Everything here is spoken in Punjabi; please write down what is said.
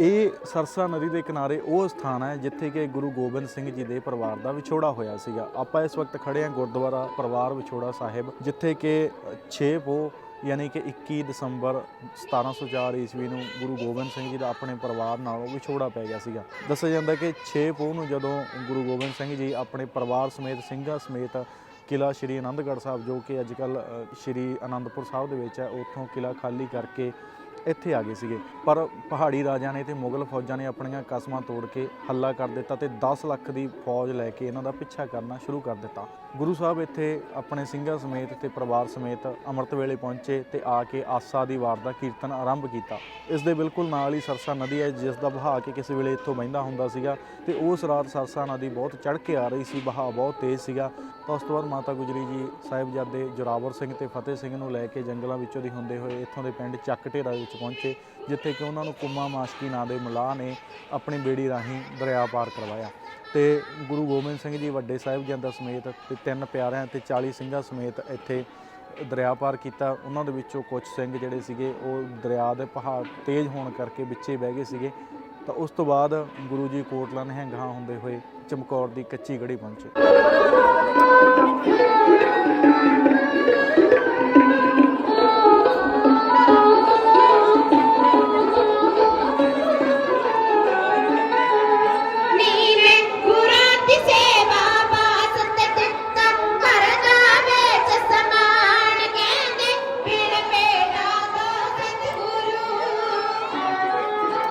ਇਹ ਸਰਸਾ ਨਦੀ ਦੇ ਕਿਨਾਰੇ ਉਹ ਸਥਾਨ ਹੈ ਜਿੱਥੇ ਕਿ ਗੁਰੂ ਗੋਬਿੰਦ ਸਿੰਘ ਜੀ ਦੇ ਪਰਿਵਾਰ ਦਾ ਵਿਛੋੜਾ ਹੋਇਆ ਸੀਗਾ। ਆਪਾਂ ਇਸ ਵਕਤ ਖੜੇ ਹਾਂ ਗੁਰਦੁਆਰਾ ਪਰਿਵਾਰ ਵਿਛੋੜਾ ਸਾਹਿਬ, ਜਿੱਥੇ ਕਿ 6 ਪੋ ਯਾਨੀ ਕਿ 21 ਦਸੰਬਰ 1704 ਈਸਵੀ ਨੂੰ ਗੁਰੂ ਗੋਬਿੰਦ ਸਿੰਘ ਜੀ ਦਾ ਆਪਣੇ ਪਰਿਵਾਰ ਨਾਲੋਂ ਵਿਛੋੜਾ ਪੈ ਗਿਆ ਸੀਗਾ। ਦੱਸਿਆ ਜਾਂਦਾ ਕਿ 6 ਪੋ ਨੂੰ ਜਦੋਂ ਗੁਰੂ ਗੋਬਿੰਦ ਸਿੰਘ ਜੀ ਆਪਣੇ ਪਰਿਵਾਰ ਸਮੇਤ, ਸਿੰਘਾਂ ਸਮੇਤ ਕਿਲਾ ਸ਼੍ਰੀ ਅਨੰਦਗੜ੍ਹ ਸਾਹਿਬ, ਜੋ ਕਿ ਅੱਜ ਕੱਲ ਸ਼੍ਰੀ ਅਨੰਦਪੁਰ ਸਾਹਿਬ ਦੇ ਵਿੱਚ ਹੈ, ਉੱਥੋਂ ਕਿਲਾ ਖਾਲੀ ਕਰਕੇ ਇੱਥੇ ਆ ਗਏ ਸੀਗੇ। ਪਰ ਪਹਾੜੀ ਰਾਜਿਆਂ ਨੇ ਤੇ ਮੁਗਲ ਫੌਜਾਂ ਨੇ ਆਪਣੀਆਂ ਕਸਮਾਂ ਤੋੜ ਕੇ ਹੱਲਾ ਕਰ ਦਿੱਤਾ ਤੇ 10 ਲੱਖ ਦੀ ਫੌਜ ਲੈ ਕੇ ਇਹਨਾਂ ਦਾ ਪਿੱਛਾ ਕਰਨਾ ਸ਼ੁਰੂ ਕਰ ਦਿੱਤਾ। ਗੁਰੂ ਸਾਹਿਬ ਇੱਥੇ ਆਪਣੇ ਸਿੰਘਾਂ ਸਮੇਤ ਤੇ ਪਰਿਵਾਰ ਸਮੇਤ ਅੰਮ੍ਰਿਤ ਵੇਲੇ ਪਹੁੰਚੇ ਤੇ ਆ ਕੇ ਆਸਾ ਦੀ ਵਾਰ ਦਾ ਕੀਰਤਨ ਆਰੰਭ ਕੀਤਾ। ਇਸ ਦੇ ਬਿਲਕੁਲ ਨਾਲ ਹੀ ਸਰਸਾ ਨਦੀ ਹੈ, ਜਿਸ ਦਾ ਵਹਾਅ ਕੇ ਕਿਸੇ ਵੇਲੇ ਇੱਥੋਂ ਵਹਿੰਦਾ ਹੁੰਦਾ ਸੀਗਾ ਤੇ ਉਸ ਰਾਤ ਸਰਸਾ ਨਦੀ ਬਹੁਤ ਚੜ੍ਹ ਕੇ ਆ ਰਹੀ ਸੀ, ਵਹਾਅ ਬਹੁਤ ਤੇਜ਼ ਸੀਗਾ। ਤਾਂ ਉਸ ਤੋਂ ਬਾਅਦ ਮਾਤਾ ਗੁਜਰੀ ਜੀ, ਸਾਹਿਬਜ਼ਾਦੇ ਜੋਰਾਵਰ ਸਿੰਘ ਤੇ ਫਤਿਹ ਸਿੰਘ ਨੂੰ ਲੈ ਕੇ ਜੰਗਲਾਂ ਵਿੱਚੋਂ ਦੀ ਹੁੰਦੇ ਹੋਏ ਇੱਥੋਂ ਦੇ ਪਿੰਡ ਚੱਕ ਢੇਰਾ ਵਿੱਚ ਪਹੁੰਚੇ, ਜਿੱਥੇ ਕਿ ਉਹਨਾਂ ਨੂੰ ਕੁੰਮਾ ਮਾਸ਼ਕੀ ਨਾਂ ਦੇ ਮਲਾਹ ਨੇ ਆਪਣੀ ਬੇੜੀ ਰਾਹੀਂ ਦਰਿਆ ਪਾਰ ਕਰਵਾਇਆ। ਤੇ ਗੁਰੂ ਗੋਬਿੰਦ ਸਿੰਘ ਜੀ ਵੱਡੇ ਸਾਹਿਬਜ਼ਾਦਾ ਸਮੇਤ ਤੇ ਤਿੰਨ ਪਿਆਰਿਆਂ ਤੇ 40 ਸਿੰਘਾਂ ਸਮੇਤ ਇੱਥੇ ਦਰਿਆ ਪਾਰ ਕੀਤਾ। ਉਹਨਾਂ ਦੇ ਵਿੱਚੋਂ ਕੁਝ ਸਿੰਘ ਜਿਹੜੇ ਸੀਗੇ, ਉਹ ਦਰਿਆ ਦੇ ਪਹਾੜ ਤੇਜ਼ ਹੋਣ ਕਰਕੇ ਵਿੱਚੇ ਬਹਿ ਗਏ ਸੀਗੇ। ਤਾਂ ਉਸ ਤੋਂ ਬਾਅਦ ਗੁਰੂ ਜੀ ਕੋਟਲਾ ਨਿਹੰਗਾਂ ਹੁੰਦੇ ਹੋਏ ਚਮਕੌਰ ਦੀ ਕੱਚੀ ਗੜੀ ਪਹੁੰਚੇ।